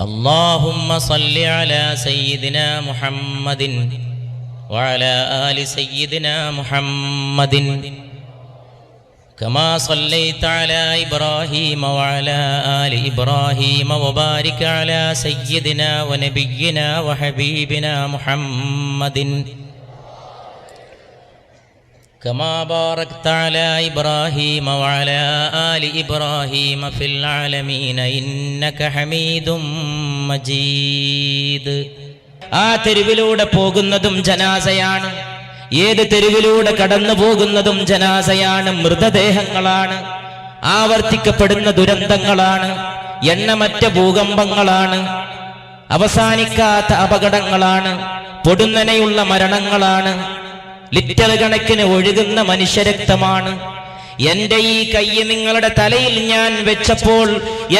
اللهم صل على سيدنا محمد وعلى آل سيدنا محمد كما صليت على إبراهيم وعلى آل إبراهيم وبارك على سيدنا ونبينا وحبيبنا محمد كما باركت على إبراهيم وعلى آل إبراهيم في العالمين إنك حميد مجيد ആ തെരുവിലൂടെ പോകുന്നതും ജനാസയാണ് ഏത് തെരുവിലൂടെ കടന്നു പോകുന്നതും ജനാസയാണ് മൃതദേഹങ്ങളാണ് ആവർത്തിക്കപ്പെടുന്ന ദുരന്തങ്ങളാണ് എണ്ണമറ്റ ഭൂകമ്പങ്ങളാണ് അവസാനിക്കാത്ത അപകടങ്ങളാണ് പൊടുന്നനെയുള്ള മരണങ്ങളാണ് ലിറ്റർ കണക്കിന് ഒഴുകുന്ന മനുഷ്യരക്തമാണ്. എന്റെ ഈ കയ്യ് നിങ്ങളുടെ തലയിൽ ഞാൻ വെച്ചപ്പോൾ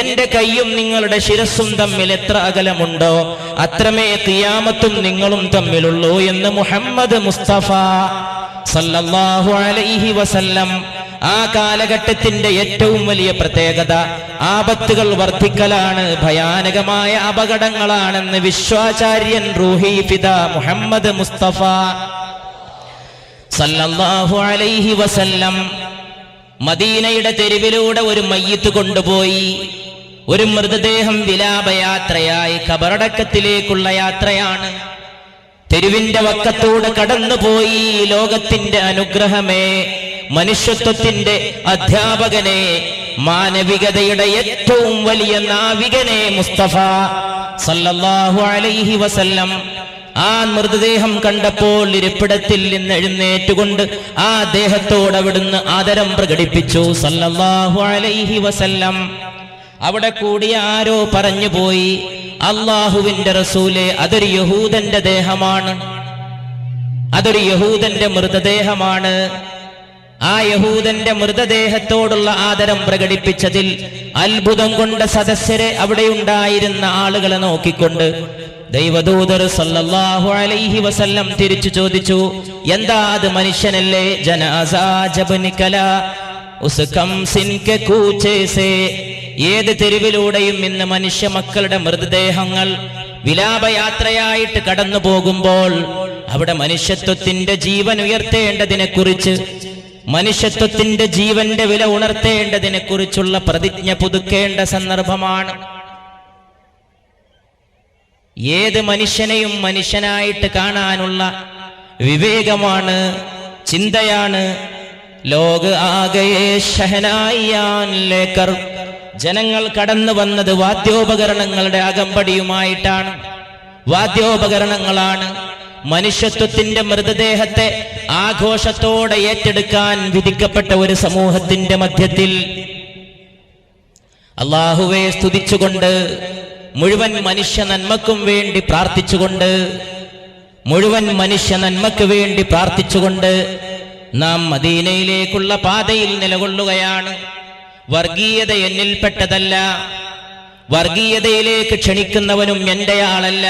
എന്റെ കയ്യും നിങ്ങളുടെ ശിരസും തമ്മിൽ എത്ര അകലമുണ്ടോ അത്രമേ തിയാമത്തും നിങ്ങളും തമ്മിലുള്ളൂ എന്ന് മുഹമ്മദ് മുസ്തഫ സല്ലല്ലാഹു അലൈഹി വസല്ലം ആ കാലഘട്ടത്തിന്റെ ഏറ്റവും വലിയ പ്രത്യേകത ആപത്തുകൾ വർദ്ധിക്കലാണ് ഭയാനകമായ അപകടങ്ങളാണെന്ന് വിശ്വാചാര്യൻ റൂഹി ഫിദ മുഹമ്മദ് മുസ്തഫ സല്ലല്ലാഹു അലൈഹി വസല്ലം മദീനയുടെ തെരുവിലൂടെ ഒരു മയ്യത്ത് കൊണ്ടുപോയി. ഒരു മൃതദേഹം വിലാപയാത്രയായി. കബറടക്കത്തിലേക്കുള്ള യാത്രയാണ്. തെരുവിന്റെ വക്കത്തൂടെ കടന്നുപോയി. ലോകത്തിന്റെ അനുഗ്രഹമേ മനുഷ്യത്വത്തിന്റെ അധ്യാപകനെ മാനവികതയുടെ ഏറ്റവും വലിയ നാവികനെ മുസ്തഫ സല്ലല്ലാഹു അലൈഹി വസല്ലം. ആ മൃതദേഹം കണ്ടപ്പോൾ ഇരിപ്പിടത്തിൽ നിന്ന് എഴുന്നേറ്റുകൊണ്ട് ആ ദേഹത്തോട് അവിടുന്ന് ആദരം പ്രകടിപ്പിച്ചു. സല്ലല്ലാഹു അലൈഹി വസല്ലം. അവിടെ കൂടി ആരോ പറഞ്ഞു പോയി അള്ളാഹുവിന്റെ റസൂലെ അതൊരു യഹൂദന്റെ ദേഹമാണ്. അതൊരു യഹൂദന്റെ മൃതദേഹമാണ്. ആ യഹൂദന്റെ മൃതദേഹത്തോടുള്ള ആദരം പ്രകടിപ്പിച്ചതിൽ അത്ഭുതം കൊണ്ട സദസ്യരെ അവിടെയുണ്ടായിരുന്ന ആളുകളെ നോക്കിക്കൊണ്ട് ദൈവദൂതർ സല്ലല്ലാഹു അലൈഹി വസല്ലം തിരിച്ചു ചോദിച്ചു എന്താ അത് മനുഷ്യനല്ലേ? ജനാസാ ജബനിക്കല ഉസ് കംസിൻ കെ കൂച്ചേ സേ ഏത് തെരുവിലൂടെയും ഇന്ന് മനുഷ്യ മക്കളുടെ മൃതദേഹങ്ങൾ വിലാപയാത്രയായിട്ട് കടന്നു പോകുമ്പോൾ അവിടെ മനുഷ്യത്വത്തിന്റെ ജീവൻ ഉയർത്തേണ്ടതിനെ കുറിച്ച് മനുഷ്യത്വത്തിന്റെ ജീവന്റെ വില ഉണർത്തേണ്ടതിനെ കുറിച്ചുള്ള പ്രതിജ്ഞ പുതുക്കേണ്ട സന്ദർഭമാണ്. ഏത് മനുഷ്യനെയും മനുഷ്യനായിട്ട് കാണാനുള്ള വിവേകമാണ് ചിന്തയാണ്. ലോക ആകയെ ഷഹനായിയാൻ ലേക്കർ. ജനങ്ങൾ കടന്നു വന്നത് വാദ്യോപകരണങ്ങളുടെ അകമ്പടിയുമായിട്ടാണ്. വാദ്യോപകരണങ്ങളാണ് മനുഷ്യത്വത്തിന്റെ മൃതദേഹത്തെ ആഘോഷത്തോടെ ഏറ്റെടുക്കാൻ വിധിക്കപ്പെട്ട ഒരു സമൂഹത്തിന്റെ മധ്യത്തിൽ. അള്ളാഹുവെ സ്തുതിച്ചുകൊണ്ട് മുഴുവൻ മനുഷ്യ നന്മക്കും വേണ്ടി പ്രാർത്ഥിച്ചുകൊണ്ട് മുഴുവൻ മനുഷ്യ നന്മക്ക് വേണ്ടി പ്രാർത്ഥിച്ചുകൊണ്ട് നാം മദീനയിലേക്കുള്ള പാതയിൽ നിലകൊള്ളുകയാണ്. വർഗീയത എന്നിൽപ്പെട്ടതല്ല. വർഗീയതയിലേക്ക് ക്ഷണിക്കുന്നവനും എന്റെ ആളല്ല.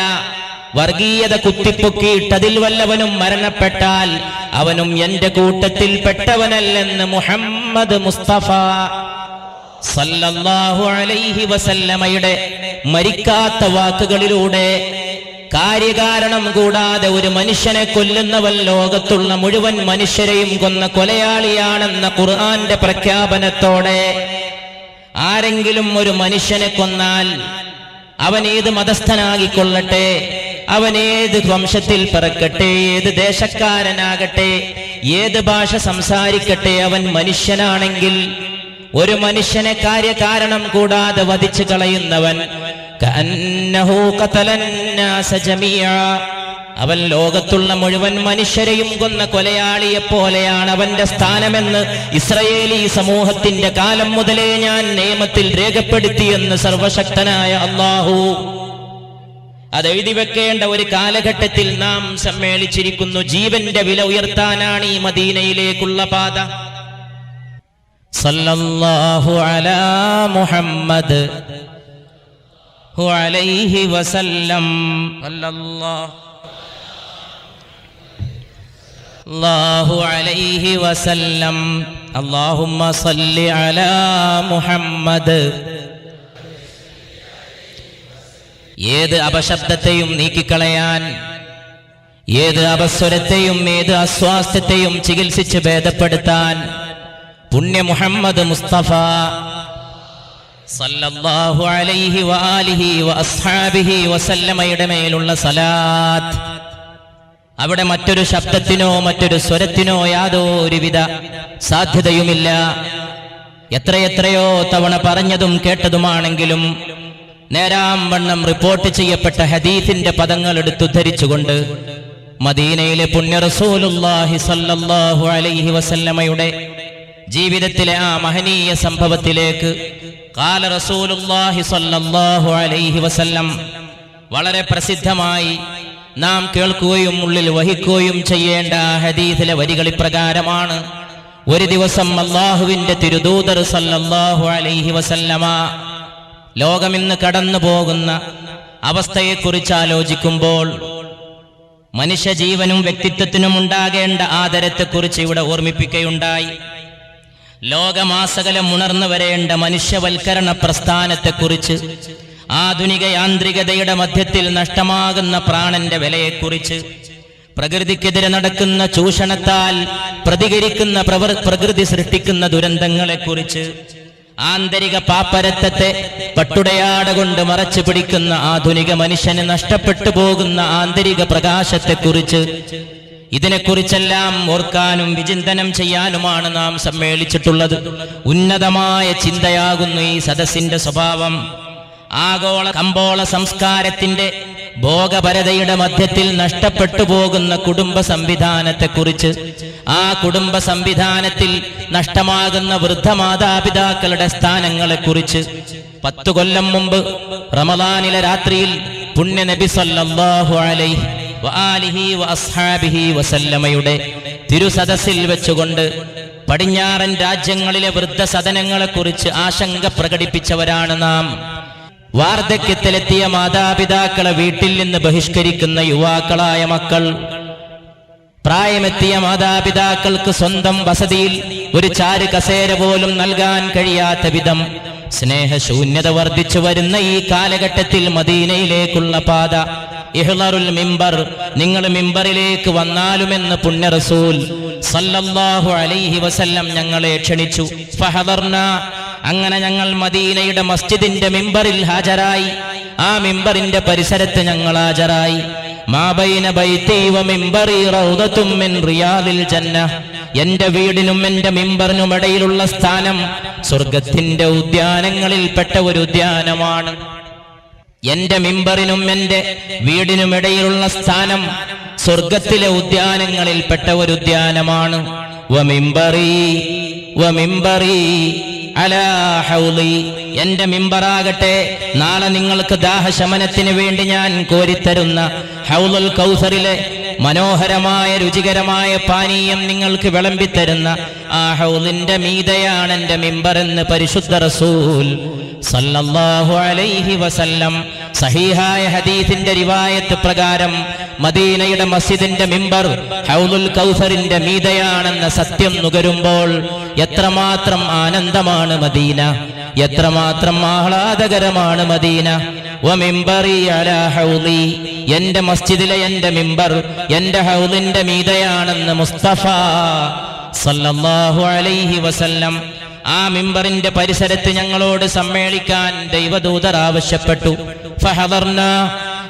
വർഗീയത കുത്തിപ്പൊക്കിയിട്ടതിൽ വല്ലവനും മരണപ്പെട്ടാൽ അവനും എന്റെ കൂട്ടത്തിൽ പെട്ടവനല്ലെന്ന് മുഹമ്മദ് മുസ്തഫ സല്ലല്ലാഹു അലൈഹി വസല്ലമയുടെ മരിക്കാത്ത വാക്കുകളിലൂടെ കാര്യകാരണം കൂടാതെ ഒരു മനുഷ്യനെ കൊല്ലുന്നവൻ ലോകത്തുള്ള മുഴുവൻ മനുഷ്യരെയും കൊന്ന കൊലയാളിയാണെന്ന ഖുർആന്റെ പ്രഖ്യാപനത്തോടെ ആരെങ്കിലും ഒരു മനുഷ്യനെ കൊന്നാൽ അവൻ ഏത് മതസ്ഥനാകിക്കൊള്ളട്ടെ? അവൻ ഏത് വംശത്തിൽ പിറക്കട്ടെ? ഏത് ദേശക്കാരനാകട്ടെ? ഏത് ഭാഷ സംസാരിക്കട്ടെ? അവൻ മനുഷ്യനാണെങ്കിൽ ഒരു മനുഷ്യനെ കാര്യകാരണം കൂടാതെ വധിച്ചു കളയുന്നവൻ. അവൻ ലോകത്തുള്ള മുഴുവൻ മനുഷ്യരെയും കൊന്ന കൊലയാളിയെ പോലെയാണ് അവന്റെ സ്ഥാനമെന്ന് ഇസ്രയേലി സമൂഹത്തിന്റെ കാലം മുതലേ ഞാൻ നിയമത്തിൽ രേഖപ്പെടുത്തിയെന്ന് സർവശക്തനായ അള്ളാഹു അതെഴുതി വെക്കേണ്ട ഒരു കാലഘട്ടത്തിൽ നാം സമ്മേളിച്ചിരിക്കുന്നു ജീവന്റെ വില ഉയർത്താനാണ് ഈ മദീനയിലേക്കുള്ള പാത. സല്ലല്ലാഹു അലാ മുഹമ്മദ് ഏത് അപശബ്ദത്തെയും നീക്കിക്കളയാൻ ഏത് അപസ്വരത്തെയും ഏത് അസ്വാസ്ഥ്യത്തെയും ചികിത്സിച്ച് ഭേദപ്പെടുത്താൻ പുണ്യ മുഹമ്മദ് മുസ്തഫ സല്ലല്ലാഹു അലൈഹി വഅസ്ഹാബിഹി വസല്ലമയുടെ മേലുള്ള സലാത്ത്. അവിടെ മറ്റൊരു ശബ്ദത്തിനോ മറ്റൊരു സ്വരത്തിനോ യാതൊരുവിധ സാധ്യതയുമില്ല. എത്രയെത്രയോ തവണ പറഞ്ഞതും കേട്ടതുമാണെങ്കിലും നേരാം വണ്ണം റിപ്പോർട്ട് ചെയ്യപ്പെട്ട ഹദീഫിന്റെ പദങ്ങൾ എടുത്തുദ്ധരിച്ചുകൊണ്ട് മദീനയിലെ പുണ്യ റസൂലുള്ളാഹി സല്ലല്ലാഹു അലൈഹി വസല്ലമയുടെ ജീവിതത്തിലെ ആ മഹനീയ സംഭവത്തിലേക്ക് കാല صلى സല്ലല്ലാഹു അലൈഹി വസല്ലം. വളരെ പ്രസിദ്ധമായി നാം കേൾക്കുകയും ഉള്ളിൽ വഹിക്കുകയും ചെയ്യേണ്ട ഹദീസിലെ വരികൾ ഇപ്രകാരമാണ്. ഒരു ദിവസം അള്ളാഹുവിന്റെ തിരുദൂതർ സല്ലല്ലാഹു അലൈഹി വസല്ലമ ലോകമിന്ന് കടന്നു പോകുന്ന അവസ്ഥയെക്കുറിച്ച് ആലോചിക്കുമ്പോൾ മനുഷ്യജീവനും വ്യക്തിത്വത്തിനും ഉണ്ടാകേണ്ട ആദരത്തെക്കുറിച്ച് ഇവിടെ ഓർമ്മിപ്പിക്കുകയുണ്ടായി. ലോകമാസകലം ഉണർന്നു വരേണ്ട മനുഷ്യവൽക്കരണ പ്രസ്ഥാനത്തെക്കുറിച്ച് ആധുനിക യാന്ത്രികതയുടെ മധ്യത്തിൽ നഷ്ടമാകുന്ന പ്രാണന്റെ വിലയെക്കുറിച്ച് പ്രകൃതിക്കെതിരെ നടക്കുന്ന ചൂഷണത്താൽ പ്രതികരിക്കുന്ന പ്രവർ പ്രകൃതി സൃഷ്ടിക്കുന്ന ദുരന്തങ്ങളെക്കുറിച്ച് ആന്തരിക പാപ്പരത്തത്തെ പട്ടുടയാട കൊണ്ട് മറച്ചു പിടിക്കുന്ന ആധുനിക മനുഷ്യന് നഷ്ടപ്പെട്ടു പോകുന്ന ആന്തരിക പ്രകാശത്തെക്കുറിച്ച് ഇതിനെക്കുറിച്ചെല്ലാം ഓർക്കാനും വിചിന്തനം ചെയ്യാനുമാണ് നാം സമ്മേളിച്ചിട്ടുള്ളത്. ഉന്നതമായ ചിന്തയാകുന്നു ഈ സദസ്സിന്റെ സ്വഭാവം. ആഗോള കമ്പോള സംസ്കാരത്തിന്റെ ഭോഗപരതയുടെ മധ്യത്തിൽ നഷ്ടപ്പെട്ടു പോകുന്ന കുടുംബ സംവിധാനത്തെക്കുറിച്ച് ആ കുടുംബ സംവിധാനത്തിൽ നഷ്ടമാകുന്ന വൃദ്ധമാതാപിതാക്കളുടെ സ്ഥാനങ്ങളെക്കുറിച്ച്. പത്തു കൊല്ലം മുമ്പ് റമദാനിലെ രാത്രിയിൽ പുണ്യ നബി സല്ലല്ലാഹു അലൈഹി വസല്ലമയുടെ തിരുസദസ്സിൽ വെച്ചുകൊണ്ട് പടിഞ്ഞാറൻ രാജ്യങ്ങളിലെ വൃദ്ധസദനങ്ങളെക്കുറിച്ച് ആശങ്ക പ്രകടിപ്പിച്ചവരാണ് നാം. വാർദ്ധക്യത്തിലെത്തിയ മാതാപിതാക്കളെ വീട്ടിൽ നിന്ന് ബഹിഷ്കരിക്കുന്ന യുവാക്കളായ മക്കൾ. പ്രായമെത്തിയ മാതാപിതാക്കൾക്ക് സ്വന്തം വസതിയിൽ ഒരു ചാരു കസേര പോലും നൽകാൻ കഴിയാത്ത വിധം സ്നേഹശൂന്യത വർദ്ധിച്ചു വരുന്ന ഈ കാലഘട്ടത്തിൽ മദീനയിലേക്കുള്ള പാത ഇഹ്ലറുൽ മിമ്പർ നിങ്ങൾ മിമ്പറിലേക്ക് വന്നാലുമെന്ന് പുണ്യ റസൂൽ സല്ലല്ലാഹു അലൈഹി വസല്ലം ഞങ്ങളെ ക്ഷണിച്ചു. അങ്ങനെ ഞങ്ങൾ മദീനയുടെ മസ്ജിദിന്റെ മിമ്പറിൽ ഹാജരായി. ആ മിമ്പറിന്റെ പരിസരത്ത് ഞങ്ങൾ ഹാജരായി. മിൻ എന്റെ വീടിനും എന്റെ മിമ്പറിനും ഇടയിലുള്ള സ്ഥാനം സ്വർഗത്തിന്റെ ഉദ്യാനങ്ങളിൽപ്പെട്ട ഒരു ഉദ്യാനമാണ്. എന്റെ മിമ്പറിനും എന്റെ വീടിനും ഇടയിലുള്ള സ്ഥാനം സ്വർഗത്തിലെ ഉദ്യാനങ്ങളിൽപ്പെട്ട ഒരു ഉദ്യാനമാണ്. എന്റെ മിമ്പറാകട്ടെ നാളെ നിങ്ങൾക്ക് ദാഹശമനത്തിന് വേണ്ടി ഞാൻ കോരിത്തരുന്ന ഹൗലുൽ കൗസറിലെ മനോഹരമായ രുചികരമായ പാനീയം നിങ്ങൾക്ക് വിളമ്പിത്തരുന്ന ആ ഹൗലിന്റെ മീതയാണ് എന്റെ മിമ്പറെന്ന് പരിശുദ്ധ റസൂൽ സല്ലല്ലാഹു അലൈഹി വസല്ലം സഹീഹായ ഹദീസിന്റെ റിവായത്ത് പ്രകാരം മദീനയുടെ മസ്ജിദിന്റെ മിമ്പർ ഹൗലുൽ കൗസറിന്റെ മീതയാണെന്ന സത്യം നുകരുമ്പോൾ എത്രമാത്രം ആനന്ദമാണ് മദീന. എത്രമാത്രം ആഹ്ലാദകരമാണ് മദീന. എന്റെ മസ്ജിദിലെ എന്റെ മിമ്പർ എന്റെ ഹൗദിന്റെ മീതയാണെന്ന് മുസ്തഫ സല്ലല്ലാഹു അലൈഹി വസല്ലം. ആ മിമ്പറിന്റെ പരിസരത്ത് ഞങ്ങളോട് സമ്മേളിക്കാൻ ദൈവദൂതർ ആവശ്യപ്പെട്ടു.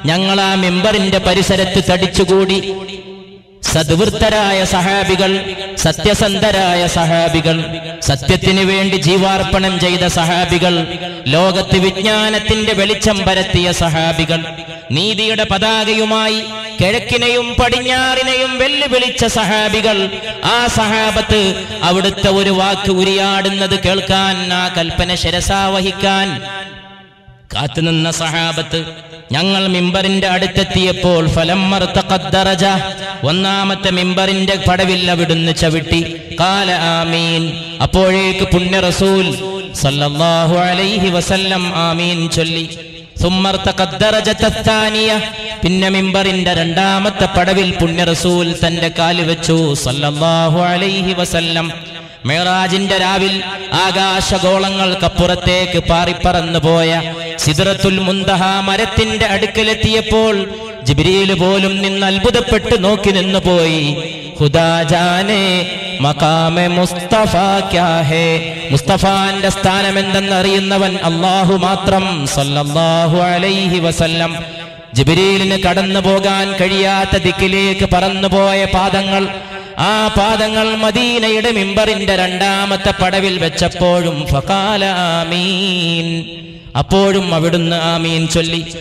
ഞങ്ങൾ ആ മിമ്പറിന്റെ പരിസരത്ത് തടിച്ചുകൂടി. സദ്വൃത്തരായ സഹാബികൾ സത്യസന്ധരായ സഹാബികൾ സത്യത്തിന് വേണ്ടി ജീവാർപ്പണം ചെയ്ത സഹാബികൾ ലോകത്ത് വിജ്ഞാനത്തിന്റെ വെളിച്ചം പരത്തിയ സഹാബികൾ നീതിയുടെ പതാകയുമായി കിഴക്കിനെയും പടിഞ്ഞാറിനെയും വെല്ലുവിളിച്ച സഹാബികൾ ആ സഹാബത്ത് അവിടുത്തെ ഒരു വാക്ക് ഉരിയാടുന്നത് കേൾക്കാൻ ആ കൽപ്പന ശിരസാവഹിക്കാൻ കാത്തുനിന്ന സഹാബത്ത് ഞങ്ങൾ മിമ്പറിന്റെ അടുത്തെത്തിയപ്പോൾ ഫലം മർത്തഖദ്ദറജ ഒന്നാമത്തെ മിമ്പറിന്റെ പടവിൽ അവിടുന്ന് ചവിട്ടി. കാല ആമീൻ. അപ്പോഴേക്ക് പുണ്യ റസൂൽ സല്ലല്ലാഹു അലൈഹി വസല്ലം ആമീൻ ചൊല്ലി. പിന്നെ മിമ്പറിന്റെ രണ്ടാമത്തെ പടവിൽ പുണ്യ റസൂൽ തന്റെ കാൽ വെച്ചു. സല്ലല്ലാഹു അലൈഹി വസല്ലം. മെഹറാജിന്റെ രാവിൽ ആകാശഗോളങ്ങൾക്കപ്പുറത്തേക്ക് പാറിപ്പറന്നു പോയ സിദറത്തുൽ മുന്തഹ മരത്തിന്റെ അടുക്കലെത്തിയപ്പോൾ ജിബ്രീൽ പോലും നിന്ന് അത്ഭുതപ്പെട്ട് നോക്കി നിന്ന് പോയി. ഖുദാ ജാനേ മഖാമെ മുസ്തഫ ക്യാ ഹേ? മുസ്തഫാന്റെ സ്ഥാനം എന്തെന്നറിയുന്നവൻ അള്ളാഹു മാത്രം സല്ലല്ലാഹു അലൈഹി വസല്ലം. ജിബിരിയിലിന് കടന്നു പോകാൻ കഴിയാത്ത ദിക്കിലേക്ക് പറന്നുപോയ പാദങ്ങൾ ആ പാദങ്ങൾ മദീനയുടെ മിമ്പറിന്റെ രണ്ടാമത്തെ പടവിൽ വെച്ചപ്പോഴും ഫകാല ആമീൻ. അപ്പോഴും അവിടുന്ന് ആമീൻ ചൊല്ലി.